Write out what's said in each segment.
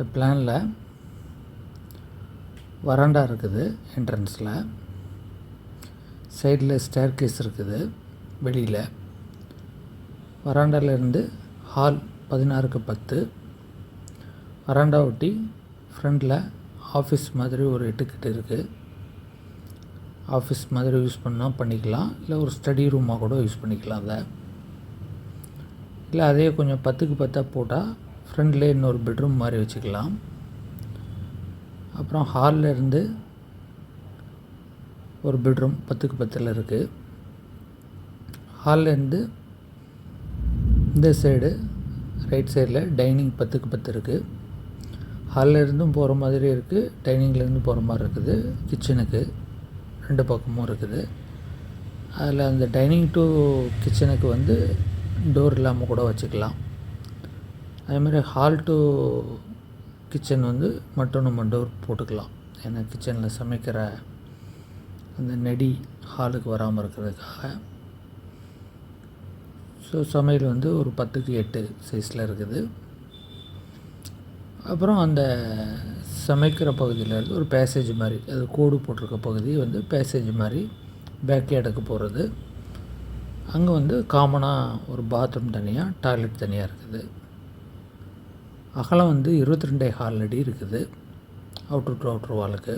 இந்த பிளானில் வராண்டா இருக்குது என்ட்ரன்ஸில். சைடில் ஸ்டேர் கேஸ் இருக்குது வெளியில். வராண்டாலேருந்து ஹால் பதினாறுக்கு பத்து. வராண்டா ஒட்டி ஃப்ரண்டில் ஆஃபீஸ் மாதிரி ஒரு எட்டுக்கிட்டு இருக்குது ஆஃபீஸ் மாதிரி யூஸ் பண்ணால் பண்ணிக்கலாம் இல்லை ஒரு ஸ்டடி ரூமாக கூட யூஸ் பண்ணிக்கலாம் அதை. இல்லை அதே கொஞ்சம் பத்துக்கு பத்தாக போட்டால் ஃப்ரண்ட்லேயே இன்னொரு பெட்ரூம் மாதிரி வச்சுக்கலாம். அப்புறம் ஹாலில் இருந்து ஒரு பெட்ரூம் பத்துக்கு பத்தில் இருக்குது ஹாலில் இருந்து இந்த சைடு ரைட் சைடில் டைனிங் பத்துக்கு பத்து இருக்குது ஹாலில் இருந்தும் போகிற மாதிரி இருக்குது டைனிங்லேருந்து போகிற மாதிரி இருக்குது. கிச்சனுக்கு ரெண்டு பக்கமும் இருக்குது. அதில் அந்த டைனிங் டு கிச்சனுக்கு வந்து டோர் இல்லாமல் கூட வச்சுக்கலாம். அதேமாதிரி ஹால் டு கிச்சன் வந்து மட்டும் நம்ம டோர் போட்டுக்கலாம். ஏன்னா கிச்சனில் சமைக்கிற அந்த நெடி ஹாலுக்கு வராமல் இருக்கிறதுக்காக. ஸோ சமையல் வந்து ஒரு பத்துக்கு எட்டு சைஸில் இருக்குது. அப்புறம் அந்த சமைக்கிற பகுதியில் இருந்து ஒரு பேசேஜ் மாதிரி அது கோடு போட்டிருக்க பகுதி வந்து பேசேஜ் மாதிரி பேக்யார்டுக்கு போகிறது அங்கே வந்து காமனாக ஒரு பாத்ரூம் தனியாக டாய்லெட் தனியாக இருக்குது. அகலம் வந்து இருபத்தி ரெண்டே ஹால் அடி இருக்குது. அவுட்ரு டு அவுட்ரு வாலுக்கு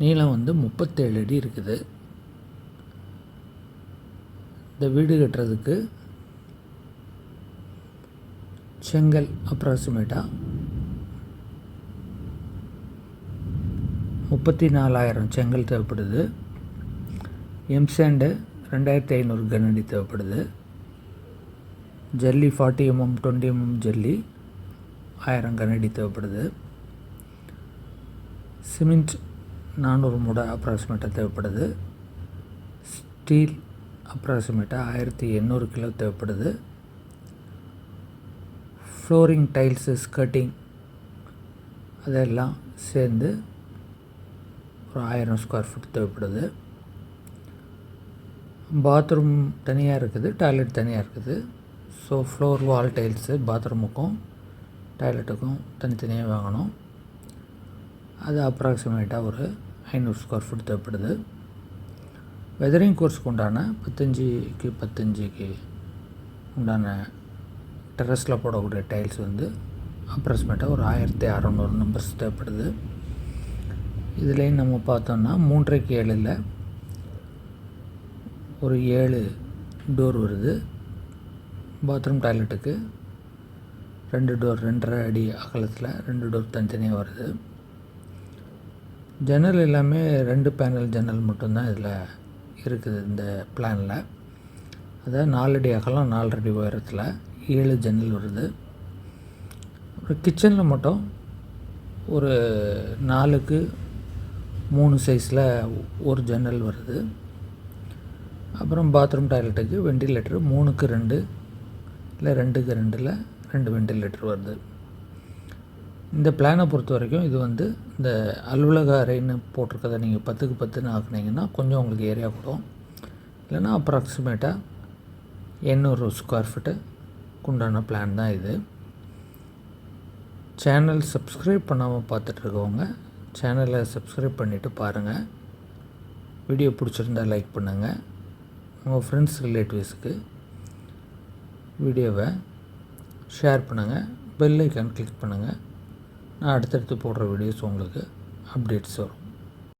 நீளம் வந்து முப்பத்தேழு அடி இருக்குது. இந்த வீடு கட்டுறதுக்கு செங்கல் அப்ராக்சிமேட்டாக முப்பத்தி நாலாயிரம் செங்கல் தேவைப்படுது. எம்சாண்டு ரெண்டாயிரத்தி ஐநூறு கனடி தேவைப்படுது. ஜல்லி ஃபார்ட்டி எம்எம் டுவெண்ட்டி எம்எம் ஜல்லி ஆயிரம் கனடி தேவைப்படுது. சிமெண்ட் நானூறு மூட அப்ராக்சிமேட்டாக தேவைப்படுது. ஸ்டீல் அப்ராக்சிமேட்டாக ஆயிரத்தி எண்ணூறு கிலோ தேவைப்படுது. ஃப்ளோரிங் டைல்ஸு ஸ்கர்ட்டிங் அதெல்லாம் சேர்ந்து ஒரு ஆயிரம் ஸ்கொயர் ஃபுட் தேவைப்படுது. பாத்ரூம் தனியாக இருக்குது டாய்லெட் தனியாக இருக்குது. ஸோ ஃப்ளோர் வால் டைல்ஸு பாத்ரூமுக்கும் டாய்லெட்டுக்கும் தனித்தனியாக வாங்கணும். அது அப்ராக்சிமேட்டாக ஒரு ஐநூறு ஸ்கொயர் ஃபீட் தேவைப்படுது. வெதரிங் கோர்ஸ்க்கு உண்டான பத்தஞ்சுக்கு பத்தஞ்சுக்கு உண்டான டெரஸில் போடக்கூடிய டைல்ஸ் வந்து அப்ராக்சிமேட்டாக ஒரு ஆயிரத்தி அறநூறு நம்பர்ஸ் தேவைப்படுது. இதுலேயும் நம்ம பார்த்தோம்னா மூன்றைக்கு ஏழில் ஒரு ஏழு டோர் வருது. பாத்ரூம் டாய்லெட்டுக்கு ரெண்டு டோர் ரெண்டரை அடி அகலத்தில் ரெண்டு டோர் தனித்தனியாக வருது. ஜன்னல் எல்லாமே ரெண்டு பேனல் ஜன்னல் மட்டும்தான் இதில் இருக்குது இந்த பிளானில் அதாவது நாலடி அகலம் நாலரடி உயரத்தில் ஏழு ஜன்னல் வருது. அப்புறம் கிச்சனில் மட்டும் ஒரு நாலுக்கு மூணு சைஸில் ஒரு ஜன்னல் வருது. அப்புறம் பாத்ரூம் டாய்லெட்டுக்கு வெண்டிலேட்டரு மூணுக்கு ரெண்டு இல்லை ரெண்டுக்கு ரெண்டில் ரெண்டு வெண்டிலேட்டர் வருது. இந்த பிளானை பொறுத்த வரைக்கும் இது வந்து இந்த அலுவலக அறைன்னு போட்டிருக்கதை நீங்கள் பத்துக்கு பத்துன்னு ஆக்குனீங்கன்னா கொஞ்சம் உங்களுக்கு ஏரியா கூடும் இல்லைன்னா அப்ராக்சிமேட்டாக எண்ணூறு ஸ்கொயர் ஃபீட்டு உண்டான பிளான் தான் இது. சேனல் சப்ஸ்கிரைப் பண்ணாமல் பார்த்துட்ருக்கவங்க சேனலை சப்ஸ்கிரைப் பண்ணிவிட்டு பாருங்கள் வீடியோ பிடிச்சிருந்தா லைக் பண்ணுங்கள் உங்கள் ஃப்ரெண்ட்ஸ் ரிலேட்டிவ்ஸுக்கு வீடியோவை ஷேர் பண்ணுங்கள் பெல் ஐக்கான் கிளிக் பண்ணுங்கள் நான் அடுத்தடுத்து போடுற வீடியோஸ் உங்களுக்கு அப்டேட்ஸ் வரும்.